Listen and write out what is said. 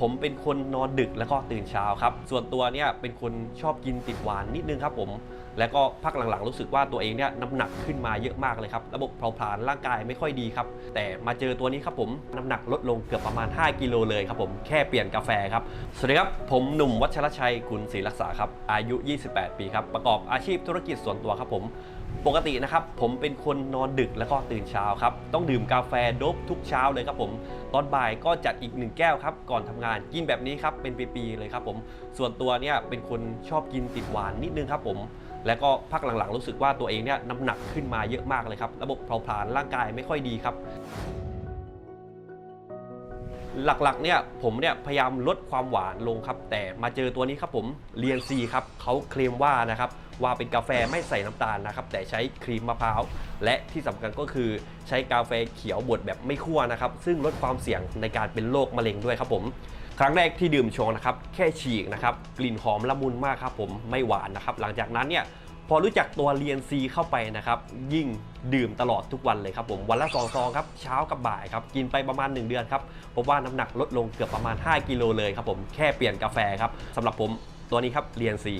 ผมเป็นคนนอนดึกแล้วก็ตื่นเช้าครับ ส่วนตัวเนี่ยเป็นคนชอบกินติดหวานนิดนึงครับผม แล้วก็พักหลังๆ รู้สึกว่าตัวเองเนี่ยน้ำหนักขึ้นมาเยอะมากเลยครับ ระบบเผาผลาญร่างกายไม่ค่อยดีครับ แต่มาเจอตัวนี้ครับผม น้ำหนักลดลงเกือบประมาณ 5 กิโลเลยครับผม แค่เปลี่ยนกาแฟครับ สวัสดีครับ ผมหนุ่มวัชรชัยกุลศรีรักษาครับ อายุ 28 ปีครับ ประกอบอาชีพธุรกิจส่วนตัวครับผม ปกตินะครับผมเป็นคนนอนดึกแล้วก็ตื่นเช้าครับ ต้องดื่มกาแฟดบทุกเช้าเลยครับผมตอนบ่ายก็จัดอีกหนึ่งแก้วครับก่อนทำงานกินแบบนี้ครับเป็นปีๆเลยครับผมส่วนตัวเนี่ยเป็นคนชอบกินติดหวานนิดนึงครับผมแล้วก็พักหลังๆ รู้สึกว่าตัวเองเนี่ยน้ำหนักขึ้นมาเยอะมากเลยครับ ระบบเผาผลาญร่างกายไม่ค่อยดีครับ หลักๆเนี่ยผมเนี่ยพยายามลดความหวานลงครับ แต่มาเจอตัวนี้ครับผมเรียนซีครับเขาเคลมว่านะครับว่าเป็นกาแฟไม่ใส่น้ำตาลนะครับ แต่ใช้ครีมมะพร้าว และที่สำคัญก็คือใช้กาแฟเขียวบดแบบไม่คั่วนะครับ ซึ่งลดความเสี่ยงในการเป็นโรคมะเร็งด้วยครับผม ครั้งแรกที่ดื่มชงนะครับ แค่ฉีกนะครับ กลิ่นหอมละมุนมากครับผมไม่หวานนะครับ หลังจากนั้นเนี่ย พอรู้จักตัวเรียนซีเข้าไปนะครับยิ่งดื่มตลอดทุกวันเลยครับผมวันละ2ซองครับเช้ากับบ่ายครับกินไปประมาณ 1 เดือนครับพบว่าน้ำหนักลดลงเกือบประมาณ 5 กิโลเลยครับผมแค่เปลี่ยนกาแฟครับสำหรับผมตัวนี้ครับเรียนซี